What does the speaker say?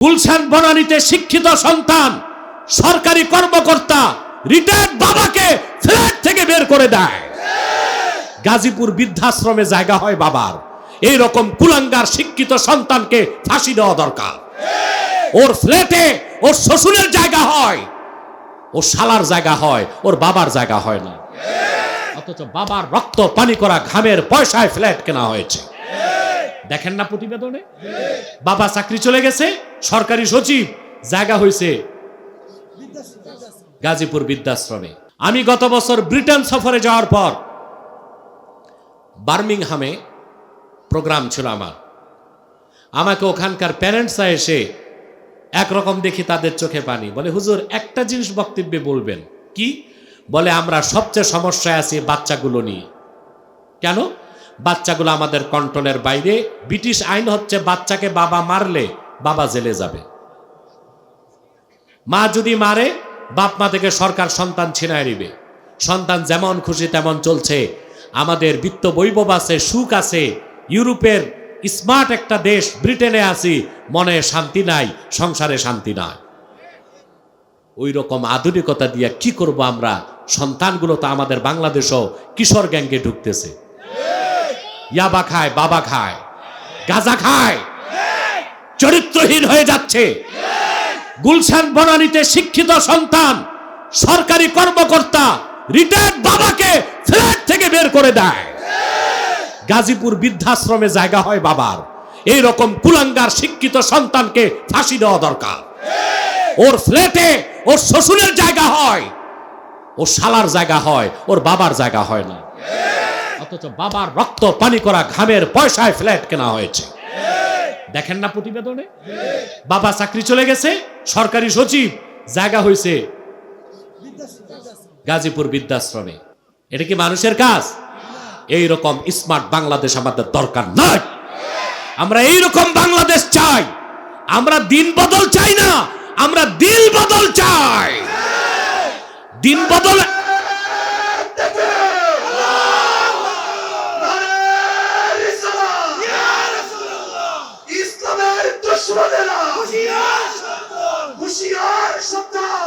গুলশান বনানীতে শিক্ষিত সন্তান, সরকারি কর্মকর্তা রিটায়ার্ড বাবাকে ফ্ল্যাট থেকে বের করে দেয়। গাজীপুর বৃদ্ধাশ্রমে জায়গা হয় বাবার। এই রকম কুলাঙ্গার শিক্ষিত সন্তানকে ফাঁসি দেওয়া দরকার। ওর ফ্ল্যাটে ওর শ্বশুরের জায়গা হয়, ওর শালার জায়গা হয়, ওর বাবার জায়গা হয় না। অথচ বাবার রক্ত পানি করা ঘামের পয়সায় ফ্ল্যাট কেনা হয়েছে। দেখেন না প্রতিবেদনে? বাবা চাকরি চলে গেছে, সরকারি সচিব, জায়গা হয়েছে গাজীপুর বৃদ্ধাশ্রমে। আমি গত বছর ব্রিটেন সফরে যাওয়ার পর বার্মিংহামে প্রোগ্রাম ছিল আমার। আমাকে ওখানকার প্যারেন্টসরা এসে একরকম দেখি তাদের চোখে পানি, বলে, হুজুর, একটা জিনিস বক্তব্যে বলবেন। কি? বলে, আমরা সবচেয়ে সমস্যায় আছি বাচ্চাগুলো নিয়ে। কেন? বাচ্চাগুলো আমাদের কন্ট্রোলের বাইরে। ব্রিটিশ আইন হচ্ছে বাচ্চাকে বাবা মারলে বাবা জেলে যাবে। মা যদি মারে, বাপ মা থেকে সরকার সন্তান ছিনায় নিবে। সন্তান যেমন খুশি তেমন চলছে। আমাদের বিত্ত বৈভব আছে, সুখ আছে। ইউরোপের স্মার্ট একটা দেশ, ব্রিটেনে আছি, মনে শান্তি নাই, সংসারে শান্তি নাই। ওই রকম আধুনিকতা দিয়ে কি করব আমরা? সন্তানগুলো তো আমাদের বাংলাদেশও কিশোর গ্যাংকে ঢুকতেছে। ইয়াবা খায়, বাবা খায়। গাজা খায়। চরিত্রহীন হয়ে যাচ্ছে। গুলশান বনানীতে শিক্ষিত সন্তান, সরকারি কর্মকর্তা রিটায়ার্ড বাবাকে ফ্ল্যাট থেকে বের করে দেয়। গাজীপুর বৃদ্ধাশ্রমে জায়গা হয় বাবার। এই রকম কুলাঙ্গার শিক্ষিত সন্তানকে ফাঁসি দেওয়া দরকার। ওর ফ্ল্যাটে ওর শ্বশুরের জায়গা হয়। ওর শালার জায়গা হয়, ওর বাবার জায়গা হয় না। অথচ বাবার রক্ত পানি করা ঘামের পয়সায় ফ্ল্যাট কেনা হয়েছে। দেখেন না প্রতিবেদনে? বাবা চাকরি চলে গেছে, সরকারি সচিব, জায়গা হয়েছে গাজীপুর বৃদ্ধাশ্রমে। এটা কি মানুষের কাজ? এই রকম স্মার্ট বাংলাদেশ আমাদের দরকার নাই। আমরা এই রকম বাংলাদেশ চাই। আমরা দিন বদল চাই না, আমরা দিল বদল চাই। দিন বদল দুশ্মনেরা হুশিয়ার সাবধান ইসলামের দুশ্মন